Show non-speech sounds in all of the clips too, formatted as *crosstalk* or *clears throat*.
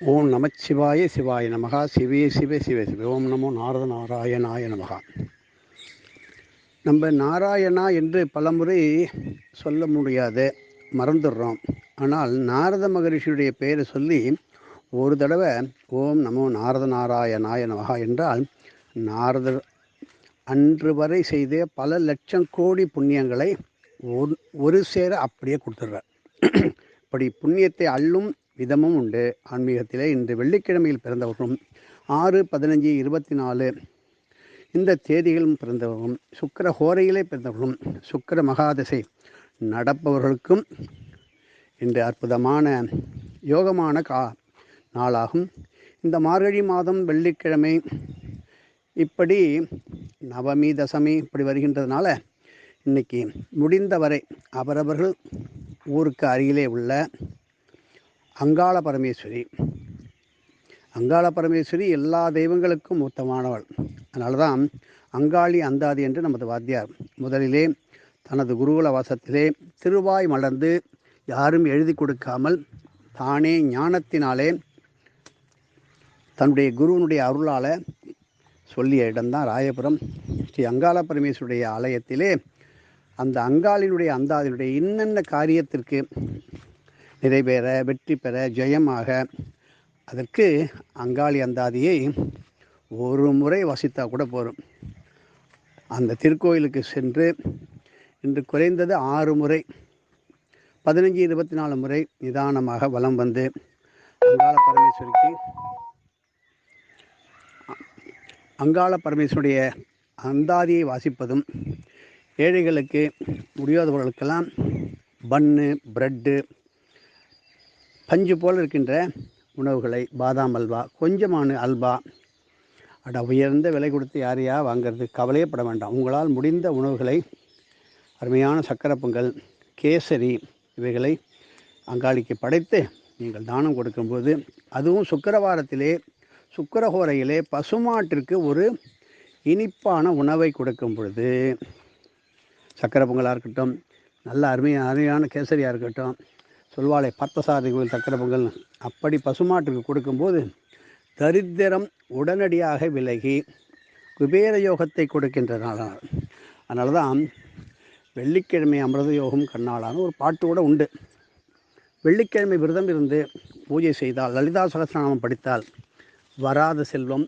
ஓம் நமச்சிவாய சிவாய நமகா. சிவே சிவ சிவ சிவ. ஓம் நமோ நாரத நாராயணாய நமகா. நம்ம நாராயணா என்று பலமுறை சொல்ல முடியாது மறந்துடுறோம். ஆனால் நாரத மகரிஷியுடைய பெயரை சொல்லி ஒரு தடவை ஓம் நமோ நாரத நாராயணாய நமகா என்றால் நாரதர் அன்று வரை செய்த பல லட்சம் கோடி புண்ணியங்களை ஒரு ஒரு சேர அப்படியே கொடுத்துட்றார். இப்படி புண்ணியத்தை அள்ளும் விதமும் உண்டு. ஆன்மீகத்திலே இன்று வெள்ளிக்கிழமையில் பிறந்தவர்களும் ஆறு பதினஞ்சு இருபத்தி நாலு இந்த தேதிகளும் பிறந்தவர்களும் சுக்கர ஹோரையிலே பிறந்தவர்களும் சுக்கர மகாதசை நடப்பவர்களுக்கும் இன்று அற்புதமான யோகமான கா நாளாகும். இந்த மார்கழி மாதம் வெள்ளிக்கிழமை இப்படி நவமி தசமி இப்படி வருகின்றதுனால இன்னைக்கு முடிந்தவரை அவரவர்கள் ஊருக்கு அருகிலே உள்ள அங்காள பரமேஸ்வரி. அங்காள பரமேஸ்வரி எல்லா தெய்வங்களுக்கும் மூத்தமானவள். அதனால தான் அங்காளி அந்தாதி என்று நமது வாத்தியார் முதலிலே தனது குருகுல வாசத்திலே திருவாய் மலர்ந்து யாரும் எழுதி கொடுக்காமல் தானே ஞானத்தினாலே தன்னுடைய குருவனுடைய அருளால் சொல்லிய இடம்தான் ராயபுரம். ஸ்ரீ அங்காள பரமேஸ்வருடைய ஆலயத்திலே அந்த அங்காளினுடைய அந்தாதினுடைய இன்னென்ன காரியத்திற்கு நிறைவேற வெற்றி பெற ஜெயமாக. அதற்கு அங்காளி அந்தாதியை ஒரு முறை வசித்தா கூட போகும் அந்த திருக்கோயிலுக்கு சென்று இன்று குறைந்தது ஆறு முறை பதினஞ்சு இருபத்தி நாலு முறை நிதானமாக வலம் வந்து அங்காள பரமேஸ்வரிக்கு அங்காள பரமேஸ்வருடைய அந்தாதியை வாசிப்பதும் ஏழைகளுக்கு முடியாதவர்களுக்கெல்லாம் பன்னு ப்ரெட்டு பஞ்சு போல் இருக்கின்ற உணவுகளை பாதாம் அல்வா கொஞ்சமான அல்வா. அட உயர்ந்த விலை கொடுத்து யாரையா வாங்கிறது? கவலையே பட வேண்டாம். உங்களால் முடிந்த உணவுகளை அருமையான சக்கரை பொங்கல் கேசரி இவைகளை அங்காளிக்கு படைத்து நீங்கள் தானம் கொடுக்கும்போது அதுவும் சுக்கரவாரத்திலே சுக்கரஹோரையிலே பசுமாட்டிற்கு ஒரு இனிப்பான உணவை கொடுக்கும் பொழுது சக்கரை பொங்கலாக இருக்கட்டும் நல்ல அருமையான அருமையான கேசரியாக இருக்கட்டும் சொல்வாளை பார்த்தசாரதி கோயில் சக்கரை பொங்கல் அப்படி பசுமாட்டுக்கு கொடுக்கும்போது தரித்திரம் உடனடியாக விலகி குபேர யோகத்தை கொடுக்கின்ற நாளான அதனால தான் வெள்ளிக்கிழமை அமிர்த யோகம் கண்ணாளான ஒரு பாட்டு கூட உண்டு. வெள்ளிக்கிழமை விரதம் இருந்து பூஜை செய்தால் லலிதா சகசிரநாமம் படித்தால் வராத செல்வம்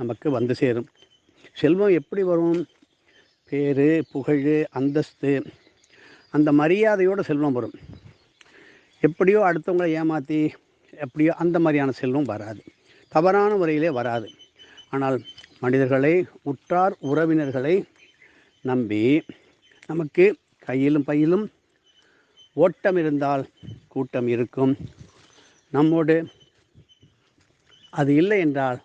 நமக்கு வந்து சேரும். செல்வம் எப்படி வரும்? பேர் புகழ் அந்தஸ்து அந்த மரியாதையோடு செல்வம் வரும். எப்படியோ அடுத்தவங்களை ஏமாற்றி எப்படியோ அந்த மாதிரியான செல்வம் வராது. தவறான முறையிலே வராது. ஆனால் மனிதர்களை உற்றார் உறவினர்களை நம்பி நமக்கு கையிலும் பையிலும் ஓட்டம் இருந்தால் கூட்டம் இருக்கும். நம்மோடு அது இல்லை என்றால்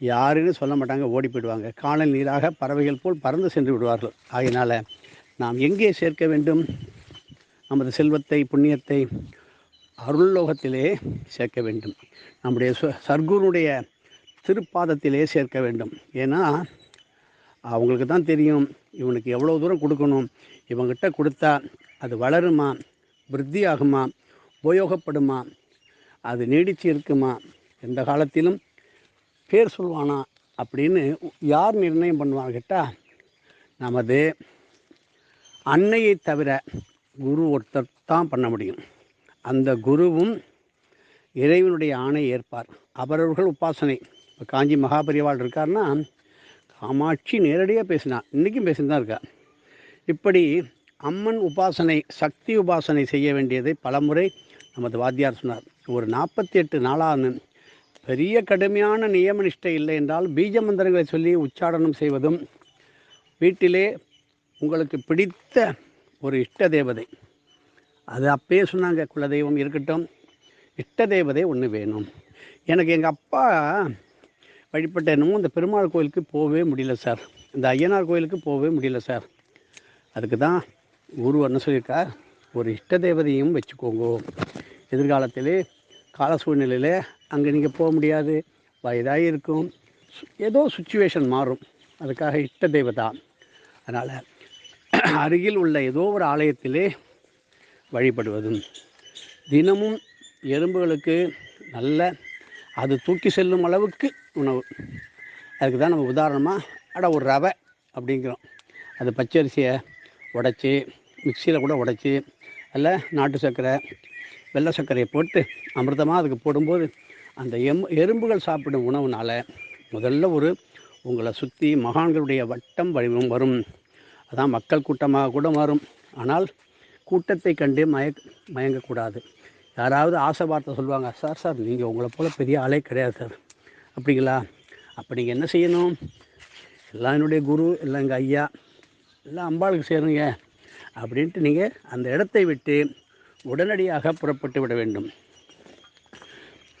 யாருன்னு சொல்ல மாட்டாங்க ஓடி போயிடுவாங்க. காணல் நீராக பறவைகள் போல் பறந்து சென்று விடுவார்கள். ஆகையினால் நாம் எங்கே சேர்க்க வேண்டும்? நமது செல்வத்தை புண்ணியத்தை அருள்லோகத்திலே சேர்க்க வேண்டும். நம்முடைய சர்க்குருடைய திருப்பாதத்திலே சேர்க்க வேண்டும். ஏன்னா அவங்களுக்கு தான் தெரியும் இவனுக்கு எவ்வளோ தூரம் கொடுக்கணும் இவங்கிட்ட கொடுத்தா அது வளருமா விருத்தி ஆகுமா உபயோகப்படுமா அது நீடித்து இருக்குமா எந்த காலத்திலும் பேர் சொல்வானா அப்படின்னு யார் நிர்ணயம் பண்ணுவாங்க கேட்டால் நமது அன்னையை தவிர குரு ஒருத்தர் தான் பண்ண முடியும். அந்த குருவும் இறைவனுடைய ஆணை ஏற்பார். அவரவர்கள் உபாசனை. இப்போ காஞ்சி மகாபரிவாள் இருக்கார்னா காமாட்சி நேரடியாக பேசினா இன்றைக்கும் பேசின்னு தான் இருக்கா இப்படி அம்மன் உபாசனை சக்தி உபாசனை செய்ய வேண்டியதை பலமுறை நமது வாத்தியார் சொன்னார். ஒரு நாற்பத்தி எட்டு நாளான பெரிய கடுமையான நியம நிஷ்டை இல்லை என்றால் பீஜ மந்திரங்களை சொல்லி உச்சாடனம் செய்வதும் வீட்டிலே உங்களுக்கு பிடித்த ஒரு இஷ்ட தேவதை. அது அப்பயே சொன்னாங்க குலதெய்வம் இருக்கட்டும் இஷ்ட தேவதை ஒன்று வேணும். எனக்கு எங்கள் அப்பா வழிபட்ட என்னமோ இந்த பெருமாள் கோயிலுக்கு போகவே முடியல சார். இந்த ஐயனார் கோயிலுக்கு போகவே முடியல சார். அதுக்கு தான் குரு என்ன சொல்லியிருக்கார் ஒரு இஷ்ட தேவதையும் வச்சுக்கோங்க. எதிர்காலத்திலே கால சூழ்நிலையில் அங்கே நீங்கள் போக முடியாது. வயதாக இருக்கும். ஏதோ சுச்சுவேஷன் மாறும். அதுக்காக இஷ்ட தெய்வதா அதனால் அருகில் உள்ள ஏதோ ஒரு ஆலயத்திலே வழிபடுவதும் தினமும் எறும்புகளுக்கு நல்ல அது தூக்கி செல்லும் அளவுக்கு உணவு. அதுக்கு தான் நம்ம உதாரணமாக அட ஒரு ரவை அப்படிங்கிறோம். அது பச்சரிசியை உடச்சி மிக்சியில் கூட உடச்சி அதில் நாட்டு சர்க்கரை வெள்ளை சர்க்கரையை போட்டு அமிர்தமாக அதுக்கு போடும்போது அந்த எம் எறும்புகள் சாப்பிடும் உணவுனால் முதல்ல ஒரு உங்களை சுற்றி மகான்களுடைய வட்டம் வடிவம் வரும். அதான் மக்கள் கூட்டமாக கூட வரும் ஆனால் கூட்டத்தை கண்டு மய மயங்கக்கூடாது. யாராவது ஆசை வார்த்தை சொல்லுவாங்க சார் சார் நீங்கள் உங்களை போல் பெரிய ஆளே கிடையாது சார். அப்படிங்களா? அப்போ நீங்கள் என்ன செய்யணும்? எல்லாம் என்னுடைய குரு எல்லாம் எங்கள் ஐயா எல்லாம் அம்பாளுக்கு சேருங்க. அப்படின்ட்டு நீங்கள் அந்த இடத்தை விட்டு உடனடியாக புறப்பட்டு விட வேண்டும்.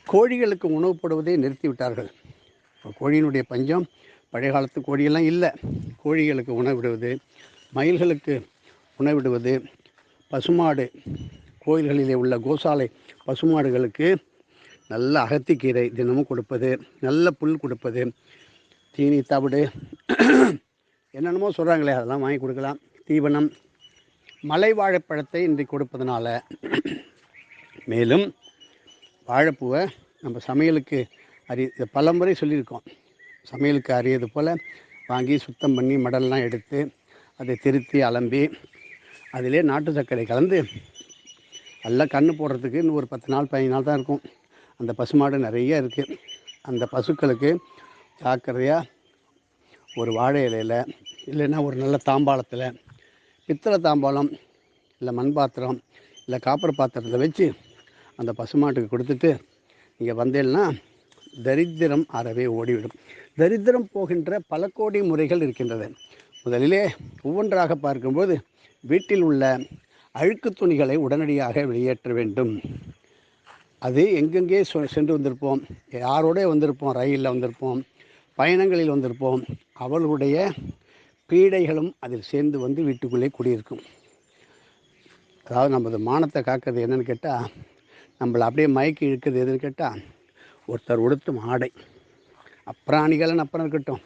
கோழிகளுக்கு உணவு போடுவதை நிறுத்திவிட்டார்கள் இப்போ கோழியினுடைய பஞ்சம் பழைய காலத்து கோழியெல்லாம் இல்லை. கோழிகளுக்கு உணவிடுவது மயில்களுக்கு உணவிடுவது பசுமாடு கோயில்களிலே உள்ள கோசாலை பசுமாடுகளுக்கு நல்ல அகத்திக்கீரை தினமும் கொடுப்பது நல்ல புல் கொடுப்பது தீனி தவிடு என்னென்னமோ சொல்கிறாங்களே அதெல்லாம் வாங்கி கொடுக்கலாம். தீவனம் மலை வாழைப்பழத்தை இன்றைக்கு கொடுப்பதனால. மேலும் வாழைப்பூவை நம்ம சமையலுக்கு அறி பலமுறை சொல்லியிருக்கோம். சமையலுக்கு அறியது போல் வாங்கி சுத்தம் பண்ணி மடல்லாம் எடுத்து அதை திருத்தி அலம்பி அதிலே நாட்டு சர்க்கரை கலந்து நல்லா கன்று போடுறதுக்கு இன்னும் ஒரு பத்து நாள் பதினஞ்சு நாள் தான் இருக்கும். அந்த பசுமாடு நிறைய இருக்குது அந்த பசுக்களுக்கு ஜாக்கிரதையாக ஒரு வாழை இலையில் இல்லைன்னா ஒரு நல்ல தாம்பாளத்தில் பித்தளை தாம்பாளம் இல்லை மண் பாத்திரம் இல்லை காப்பர் பாத்திரத்தில் வச்சு அந்த பசுமாட்டுக்கு கொடுத்துட்டு நீங்கள் வந்தேன்னா தரித்திரம் அறவே ஓடிவிடும். தரித்திரம் போகின்ற பல கோடி முறைகள் இருக்கின்றது முதலிலே ஒவ்வொன்றாக பார்க்கும்போது வீட்டில் உள்ள அழுக்கு துணிகளை உடனடியாக வெளியேற்ற வேண்டும். அது எங்கெங்கே சென்று வந்திருப்போம்? யாரோட வந்திருப்போம்? ரயிலில் வந்திருப்போம்? பயணங்களில் வந்திருப்போம்? அவர்களுடைய பீடைகளும் அதில் சேர்ந்து வந்து வீட்டுக்குள்ளே குடியிருக்கும். அதாவது நமது மானத்தை காக்கிறது என்னென்னு கேட்டால் நம்மளை அப்படியே மயக்கி இழுக்கிறது எதுன்னு கேட்டால் ஒருத்தர் உடுத்தும் ஆடை. அப்பிராணிகளன் அப்புறம் இருக்கட்டும்.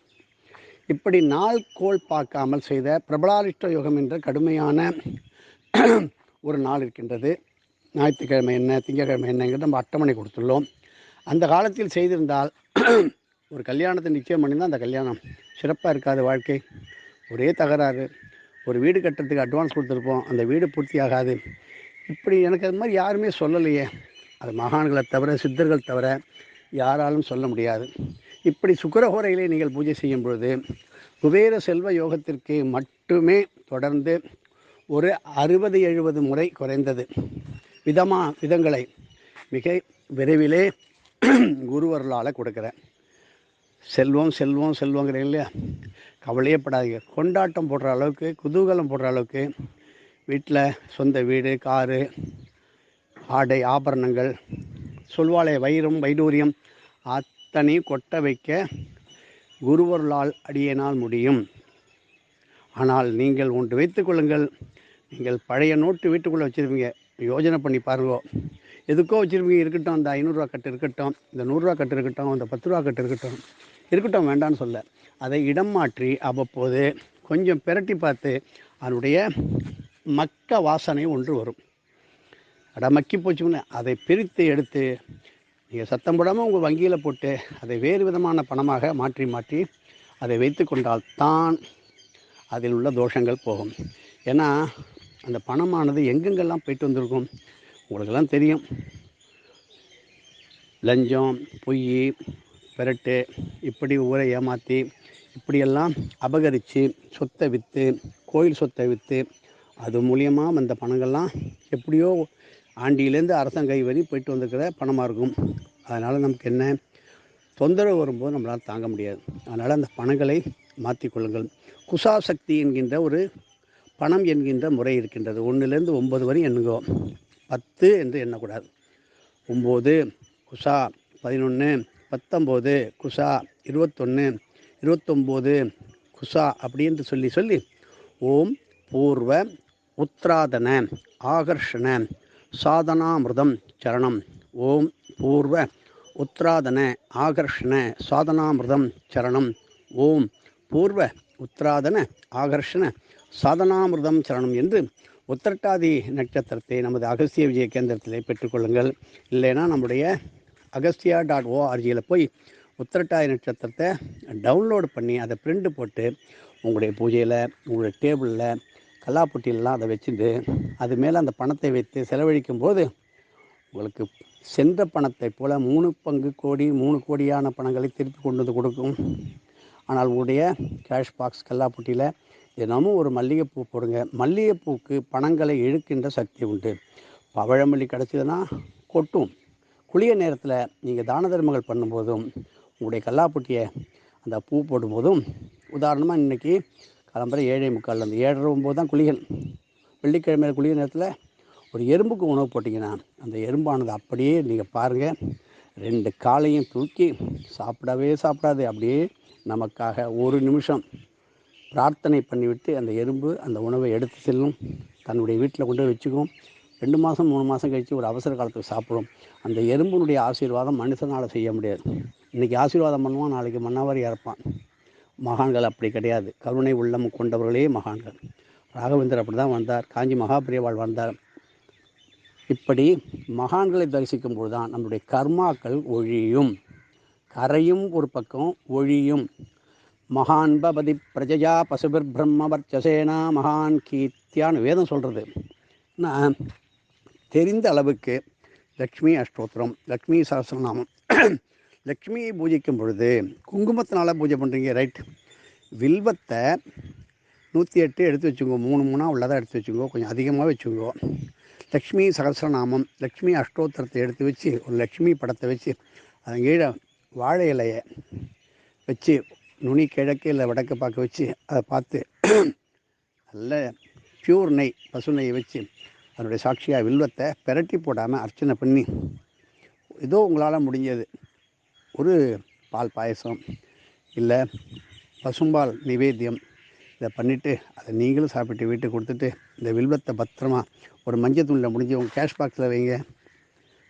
இப்படி நாள் கோள் பார்க்காமல் செய்த பிரபலாரிஷ்ட யோகம் என்ற கடுமையான ஒரு நாள் இருக்கின்றது. ஞாயிற்றுக்கிழமை என்ன திங்கக்கிழமை என்னங்கிறது நம்ம அட்டவணை கொடுத்துள்ளோம். அந்த காலத்தில் செய்திருந்தால் ஒரு கல்யாணத்தை நிச்சயம் பண்ணியிருந்தால் அந்த கல்யாணம் சிறப்பாக இருக்காது வாழ்க்கை. ஒரே தகராறு. ஒரு வீடு கட்டுறதுக்கு அட்வான்ஸ் கொடுத்துருப்போம். அந்த வீடு பூர்த்தி ஆகாது. இப்படி எனக்கு அது மாதிரி யாருமே சொல்லலையே. அது மகான்களை தவிர சித்தர்கள் தவிர யாராலும் சொல்ல முடியாது. இப்படி சுக்கரஹோரையிலே நீங்கள் பூஜை செய்யும் பொழுது குபேர செல்வ யோகத்திற்கு மட்டுமே தொடர்ந்து ஒரு அறுபது எழுபது முறை குறைந்தது. விதமா விதங்களை மிக விரைவிலே குருவர்களால் கொடுக்குறேன் செல்வம் செல்வம் செல்வங்கிறீங்க இல்லையா? கவலையப்படாதீங்க கொண்டாட்டம் போடுற அளவுக்கு குதூகலம் போடுற அளவுக்கு வீட்டில் சொந்த வீடு காரு ஆடை ஆபரணங்கள் சொல்வாலே வைரம் வைடூரியம் அத்தனை கொட்ட வைக்க குருவருளால் அடியனால் முடியும். ஆனால் நீங்கள் ஒன்று வைத்துக்கொள்ளுங்கள் நீங்கள் பழைய நோட்டு வீட்டுக்குள்ளே வச்சுருப்பீங்க. யோஜனை பண்ணி பாருங்கோ. எதுக்கோ வச்சுருப்பீங்க. இருக்கட்டும் அந்த ஐநூறுரூவா கட்டு இருக்கட்டும் இந்த நூறுரூவா கட்டு இருக்கட்டும் இந்த பத்து ரூபா கட்டு இருக்கட்டும். இருக்கட்டும் வேண்டான்னு சொல்ல. அதை இடம் மாற்றி அவ்வப்போது கொஞ்சம் பிரட்டி பார்த்து அதனுடைய மக்க வாசனை ஒன்று வரும். அட மக்கி போச்சுன்னு அதை பிரித்து எடுத்து நீங்கள் சத்தம் போடாமல் உங்கள் வங்கியில் போட்டு அதை வேறு விதமான பணமாக மாற்றி மாற்றி அதை வைத்து கொண்டால் தான் அதில் உள்ள தோஷங்கள் போகும். ஏன்னா அந்த பணமானது எங்கெங்கெல்லாம் போயிட்டு வந்திருக்கும்? உங்களுக்கெல்லாம் தெரியும். லஞ்சம் பொய் பெரட்டு இப்படி ஊரை ஏமாற்றி இப்படியெல்லாம் அபகரித்து சொத்தை விற்று கோயில் சொத்தை விற்று அது மூலியமாக வந்த பணங்கள்லாம் எப்படியோ ஆண்டியிலேருந்து அரசன் கை வரி போயிட்டு வந்திருக்கிற பணமாக இருக்கும். அதனால் நமக்கு என்ன? தொந்தரவு வரும்போது நம்மளால் தாங்க முடியாது. அதனால் அந்த பணங்களை மாற்றிக்கொள்ளுங்கள் குசா சக்தி என்கின்ற ஒரு பணம் என்கின்ற முறை இருக்கின்றது. ஒன்றுலேருந்து ஒம்பது வரை எண்ணுங்கோ. பத்து என்று எண்ணக்கூடாது. ஒம்பது குசா. பதினொன்று பத்தொம்போது குசா. இருபத்தொன்று இருபத்தொம்போது குசா அப்படின்னு சொல்லி சொல்லி ஓம் பூர்வ உத்ராதன ஆகர்ஷண சாதனாமிருதம் சரணம். ஓம் பூர்வ உத்ராதன ஆகர்ஷண சாதனாமிருதம் சரணம். ஓம் பூர்வ உத்ராதன ஆகர்ஷண சாதனாமிருதம் சரணம் என்று உத்திரட்டாதி நட்சத்திரத்தை நமது அகஸ்திய விஜய கேந்திரத்தில் பெற்றுக்கொள்ளுங்கள் இல்லைன்னா நம்முடைய அகஸ்தியா டாட் ஓஆர்ஜியில் போய் உத்திரட்டாதி நட்சத்திரத்தை டவுன்லோடு பண்ணி அதை பிரிண்ட் போட்டு உங்களுடைய பூஜையில் உங்களுடைய டேபிளில் கல்லாப்பொட்டியிலலாம் அதை வச்சுட்டு அது மேலே அந்த பணத்தை வைத்து செலவழிக்கும் போது உங்களுக்கு சென்ற பணத்தை போல் மூணு பங்கு கோடி மூணு கோடியான பணங்களை திருப்பி கொண்டு வந்து கொடுக்கும். ஆனால் உங்களுடைய கேஷ் பாக்ஸ் கல்லாப்பட்டியில் தினமும் ஒரு மல்லிகைப்பூ போடுங்க. மல்லிகைப்பூக்கு பணங்களை இழுக்கின்ற சக்தி உண்டு. பவழமல்லி கிடச்சிதுன்னா கொட்டும். குளிய நேரத்தில் நீங்கள் தான தர்மங்கள் பண்ணும்போதும் உங்களுடைய கல்லாப்பொட்டியை அந்த பூ போடும்போதும் உதாரணமாக இன்றைக்கி கிளம்புற ஏழை முக்கால் அந்த ஏழரை ஒம்பது தான் குளிகள் வெள்ளிக்கிழமையில் குளிய நேரத்தில் ஒரு எறும்புக்கு உணவு போட்டிங்கன்னா அந்த எறும்பானது அப்படியே நீங்கள் பாருங்கள் ரெண்டு காலையும் தூக்கி சாப்பிடவே சாப்பிடாது. அப்படியே நமக்காக ஒரு நிமிஷம் பிரார்த்தனை பண்ணிவிட்டு அந்த எறும்பு அந்த உணவை எடுத்து செல்லும். தன்னுடைய வீட்டில் கொண்டு வச்சுக்கும். ரெண்டு மாதம் மூணு மாதம் கழித்து ஒரு அவசர காலத்துக்கு சாப்பிடும். அந்த எறும்புனுடைய ஆசீர்வாதம் மனுஷனால் செய்ய முடியாது. இன்றைக்கி ஆசீர்வாதம் பண்ணுவான் நாளைக்கு மன்னவர் இறப்பான். மகான்கள் அப்படி கிடையாது. கருணை உள்ளம் கொண்டவர்களே மகான்கள். ராகவேந்தர் அப்படி தான் வந்தார். காஞ்சி மகாபிரியவாள் வந்தார். இப்படி மகான்களை தரிசிக்கும் போது தான் நம்முடைய கர்மாக்கள் ஒழியும். கரையும் ஒரு பக்கம் ஒழியும். மகான் பபதி பிரஜயா பசுபிர் பிரம்ம வர்ச்சசேனா மகான் கீர்த்தியான்னு வேதம் சொல்கிறது நான் தெரிந்த அளவுக்கு லக்ஷ்மி அஷ்டோத்திரம் லக்ஷ்மி சகசிரநாமம் *clears throat* லக்ஷ்மியை பூஜிக்கும் பொழுது குங்குமத்தினால் பூஜை பண்ணுறீங்க ரைட்? வில்வத்தை நூற்றி எட்டு எடுத்து வச்சுக்கோ மூணு மூணாக உள்ளதாக எடுத்து வச்சுக்கோ கொஞ்சம் அதிகமாக வச்சுக்கோ. லக்ஷ்மி சகசிரநாமம் லக்ஷ்மி அஷ்டோத்திரத்தை எடுத்து வச்சு ஒரு லக்ஷ்மி படத்தை வச்சு அதன் கீழே வாழை இலையை வச்சு நுனி கிழக்கு இல்லை வடக்கு பார்க்க வச்சு அதை பார்த்து நல்ல பியூர் நெய் பசு நெய்யை வச்சு அதனுடைய சாட்சியாக வில்வத்தை பெரட்டி போடாமல் அர்ச்சனை பண்ணி ஏதோ உங்களால் முடிஞ்சது. ஒரு பால் பாயசம் இல்லை பசும்பால் நிவேத்தியம் இதை பண்ணிவிட்டு அதை நீங்களும் சாப்பிட்டு வீட்டுக்கு கொடுத்துட்டு இந்த வில்வத்தை பத்திரமா ஒரு மஞ்சள் துணியில் முடிஞ்சு உங்கள் கேஷ் பாக்ஸில் வைங்க.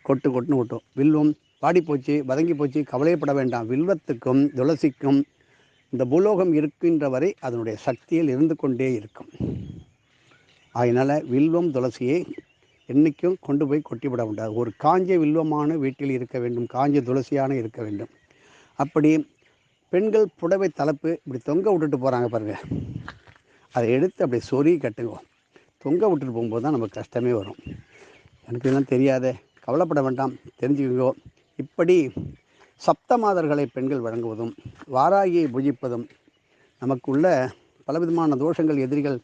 கொட்டு கொட்டுன்னு கொட்டும். வில்வம் பாடி போச்சு வதங்கி போச்சு கவலையப்பட வேண்டாம். வில்வத்துக்கும் துளசிக்கும் இந்த பூலோகம் இருக்கின்ற வரை அதனுடைய சக்தியில் இருந்து கொண்டே இருக்கும். அதனால் வில்வம் துளசியை என்றைக்கும் கொண்டு போய் கொட்டிவிட முடியாது. ஒரு காஞ்ச வில்வமான வீட்டில் இருக்க வேண்டும் காஞ்ச துளசியான இருக்க வேண்டும். அப்படி பெண்கள் புடவை தலைப்பு இப்படி தொங்க விட்டுட்டு போகிறாங்க பாருங்கள் அதை எடுத்து அப்படி சொறி கட்டுங்க. தொங்க விட்டுட்டு போகும்போது தான் நமக்கு கஷ்டமே வரும். எனக்கு இதெல்லாம் தெரியாதே. கவலைப்பட வேண்டாம். தெரிஞ்சுக்கோ இப்படி சப்தமாதர்களை பெண்கள் வழங்குவதும் வாராகியை பூஜிப்பதும் நமக்குள்ள பலவிதமான தோஷங்கள் எதிரிகள்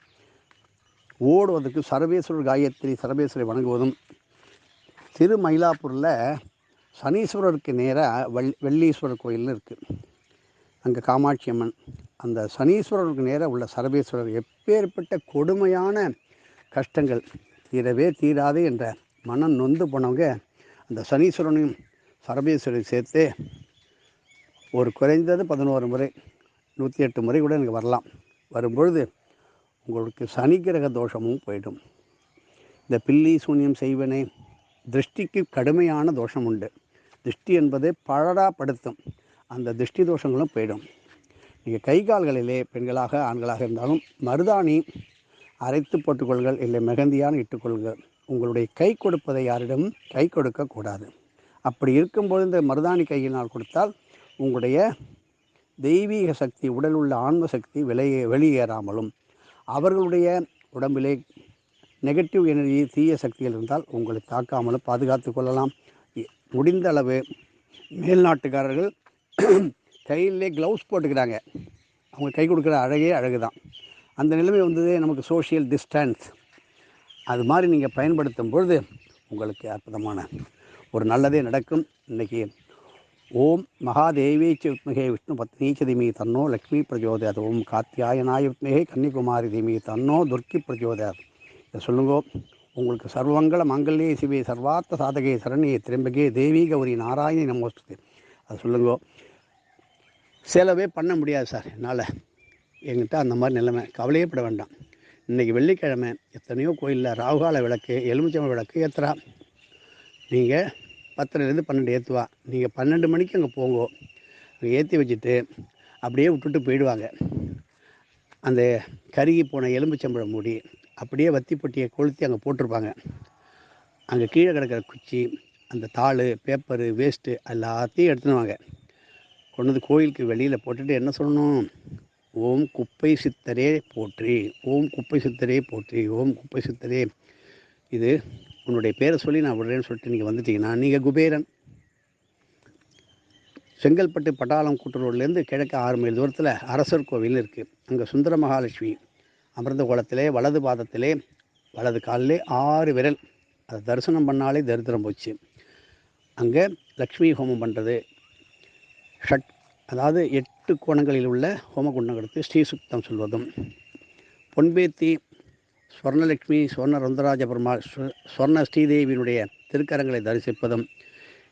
ஓடுவதற்கு சர்வேஸ்வரர் காயத்ரி சர்வேஸ்வரை வணங்குவதும் திரு மயிலாப்பூரில் சனீஸ்வரருக்கு நேராக வெள் வெள்ளீஸ்வரர் கோயில்னு இருக்குது அங்கே காமாட்சி அம்மன் அந்த சனீஸ்வரருக்கு நேராக உள்ள சரபேஸ்வரர் எப்பேற்பட்ட கொடுமையான கஷ்டங்கள் தீரவே தீராது என்ற மனம் நொந்து போனவங்க அந்த சனீஸ்வரனையும் சர்வேஸ்வரரை சேர்த்து ஒரு குறைந்தது பதினோரு முறை நூற்றி எட்டு முறை கூட எனக்கு வரலாம். வரும்பொழுது உங்களுக்கு சனி கிரக தோஷமும் போயிடும். இந்த பில்லி சூன்யம் செய்வனே திருஷ்டிக்கு கடுமையான தோஷம் உண்டு. திருஷ்டி என்பது பழடாப்படுத்தும் அந்த திருஷ்டி தோஷங்களும் போயிடும். நீங்கள் கை கால்களிலே பெண்களாக ஆண்களாக இருந்தாலும் மருதாணி அரைத்து போட்டுக்கொள்கள் இல்லை மெகந்தியான இட்டுக்கொள்கள் உங்களுடைய கை கொடுப்பதை யாரிடம் கை கொடுக்கக்கூடாது அப்படி இருக்கும்போது இந்த மருதாணி கையினால் கொடுத்தால் உங்களுடைய தெய்வீக சக்தி உடல் உள்ள ஆன்ம சக்தி விலையே வெளியேறாமலும் அவர்களுடைய உடம்பிலே நெகட்டிவ் எனர்ஜி தீய சக்திகள் இருந்தால் உங்களை தாக்காமலும் பாதுகாத்து கொள்ளலாம். முடிந்த அளவு மேல்நாட்டுக்காரர்கள் கையிலே க்ளவுஸ் போட்டுக்கிறாங்க. அவங்க கை கொடுக்குற அழகே அழகு தான் அந்த நிலைமை வந்தது நமக்கு சோஷியல் டிஸ்டன்ஸ் அது மாதிரி நீங்கள் பயன்படுத்தும் பொழுது உங்களுக்கு அற்புதமான ஒரு நல்லதே நடக்கும். இன்றைக்கி ஓம் மகாதேவீச்ச வித்மகே விஷ்ணு பத்னீச்ச திமி தன்னோ லக்ஷ்மி பிரஜோதயாத். ஓம் காத்தியாயனாய வித்மகே கன்னிகுமாரி திமி தன்னோ துர்க்கி பிரஜோதயாத். இதை சொல்லுங்கோ. உங்களுக்கு சர்வங்கள மங்கல்யே சிவே சர்வார்த்த சாதகே சரணியே திரும்பகே தேவி கௌரி நாராயணி நமோஸ்து அதை சொல்லுங்க. செலவே பண்ண முடியாது சார் என்னால். எங்கிட்ட அந்த மாதிரி நிலைமை கவலையே பட வேண்டாம். இன்றைக்கி வெள்ளிக்கிழமை எத்தனையோ கோயிலில் ராகுகால விளக்கு எலுமிச்சம்பழ விளக்கு ஏற்றுறா நீங்கள் பத்தரைலேருந்து பன்னெண்டு ஏற்றுவா நீங்கள் பன்னெண்டு மணிக்கு அங்கே போங்கோ. அங்கே ஏற்றி வச்சுட்டு அப்படியே விட்டுட்டு போயிடுவாங்க. அந்த கருகி போன எலும்புச்சம்பழம் மூடி அப்படியே வத்தி பொட்டியை கொளுத்தி அங்கே போட்டிருப்பாங்க. அங்கே கீழே கிடக்கிற குச்சி அந்த தாள் பேப்பரு வேஸ்ட்டு எல்லாத்தையும் எடுத்துனுவாங்க கொண்டு வந்து கோயிலுக்கு வெளியில் போட்டுட்டு என்ன சொல்லணும்? ஓம் குப்பை சித்தரே போற்றி ஓம் குப்பை சித்தரே போற்றி ஓம் குப்பை சித்தரே. இது உன்னுடைய பேரை சொல்லி நான் விடுறேன்னு சொல்லிட்டு நீங்கள் வந்துட்டீங்கன்னா நீங்கள் குபேரன். செங்கல்பட்டு பட்டாளம் கூட்டுறவுலேருந்து கிழக்கு ஆறு மைல் தூரத்தில் அரசர் கோவில் இருக்குது அங்கே சுந்தர மகாலட்சுமி அமிர்த குளத்திலே வலது பாதத்திலே வலது காலிலே ஆறு விரல். அதை தரிசனம் பண்ணாலே தரித்திரம் போச்சு. அங்கே லக்ஷ்மி ஹோமம் பண்ணுறது ஷட் அதாவது எட்டு கோணங்களில் உள்ள ஹோமகுண்டங்களுக்கு ஸ்ரீசுக்தம் சொல்வதும். பொன்பேத்தி ஸ்வர்ணலட்சுமி ஸ்வர்ண ருந்தராஜ பெருமாள் ஸ்வ- ஸ்வர்ண ஸ்ரீதேவியினுடைய திருக்கரங்களை தரிசிப்பதும்.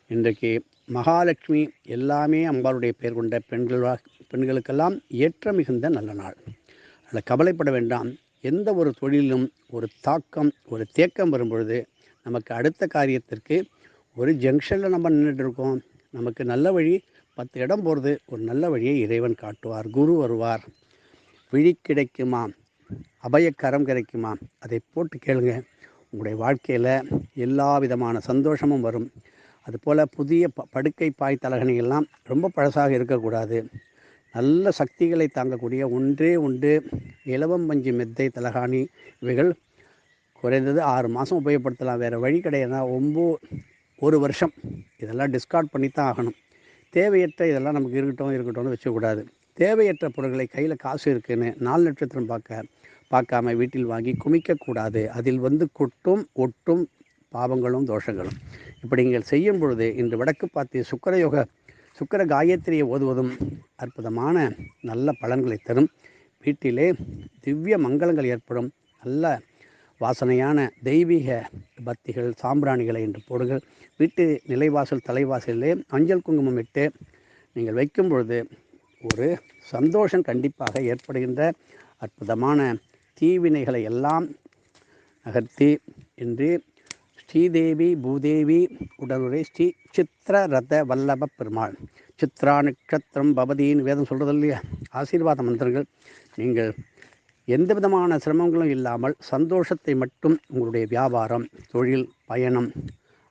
இன்றைக்கு மகாலட்சுமி எல்லாமே அம்பாளுடைய பெயர் கொண்ட பெண்கள் பெண்களுக்கெல்லாம் ஏற்ற மிகுந்த நல்ல நாள். அதில் கவலைப்பட வேண்டாம். எந்த ஒரு தொழிலும் ஒரு தாக்கம் ஒரு தேக்கம் வரும்பொழுது நமக்கு அடுத்த காரியத்திற்கு ஒரு ஜங்ஷனில் நம்ம நின்றுட்டு இருக்கோம். நமக்கு நல்ல வழி பத்து இடம் போகிறது ஒரு நல்ல வழியை இறைவன் காட்டுவார் குரு வருவார். விழி கிடைக்குமா? அபயக்கரம் கிடைக்குமா? அதை போட்டு கேளுங்க. உங்களுடைய வாழ்க்கையில் எல்லா விதமான சந்தோஷமும் வரும். அதுபோல் புதிய ப படுக்கை பாய் தலகணிகள்லாம் ரொம்ப பழசாக இருக்கக்கூடாது. நல்ல சக்திகளை தாங்கக்கூடிய ஒன்றே உண்டு இலவம் பஞ்சு மெத்தை தலகாணி. இவைகள் குறைந்தது ஆறு மாதம் உபயோகப்படுத்தலாம். வேறு வழி கிடையாதுன்னா ஒம்போ ஒரு வருஷம். இதெல்லாம் டிஸ்கார்ட் பண்ணி தான் ஆகணும். தேவையற்ற இதெல்லாம் நமக்கு இருக்கட்டும் இருக்கட்டும்னு வச்சக்கூடாது தேவையற்ற பொருட்களை கையில் காசு இருக்குன்னு நாலு நட்சத்திரம் பார்க்க பார்க்காம வீட்டில் வாங்கி குமிக்கக்கூடாது. அதில் வந்து கொட்டும் ஒட்டும் பாவங்களும் தோஷங்களும். இப்படி நீங்கள் செய்யும் பொழுது இன்று வடக்கு பார்த்து சுக்கரயோக சுக்கர காயத்ரியை ஓதுவதும் அற்புதமான நல்ல பலன்களை தரும். வீட்டிலே திவ்ய மங்களங்கள் ஏற்படும். நல்ல வாசனையான தெய்வீக பத்திகள் சாம்பிராணிகளை என்று போடுங்கள். வீட்டு நிலைவாசல் தலைவாசலிலே மஞ்சள் குங்குமம் இட்டு நீங்கள் வைக்கும் பொழுது ஒரு சந்தோஷம் கண்டிப்பாக ஏற்படுகின்ற அற்புதமான தீவினைகளை எல்லாம் நகர்த்தி என்று ஸ்ரீதேவி பூதேவி உடனுரை ஸ்ரீ சித்திர ரத வல்லப பெருமாள். சித்ரா நட்சத்திரம் பவதின்னு வேதம் சொல்கிறது இல்லையா ஆசீர்வாத மந்திரங்கள். நீங்கள் எந்த விதமான சிரமங்களும் இல்லாமல் சந்தோஷத்தை மட்டும் உங்களுடைய வியாபாரம் தொழில் பயணம்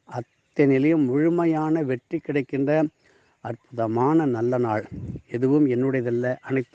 அத்தனையிலையும் முழுமையான வெற்றி கிடைக்கின்ற அற்புதமான நல்ல நாள். எதுவும் என்னுடையதல்ல. அனைத்து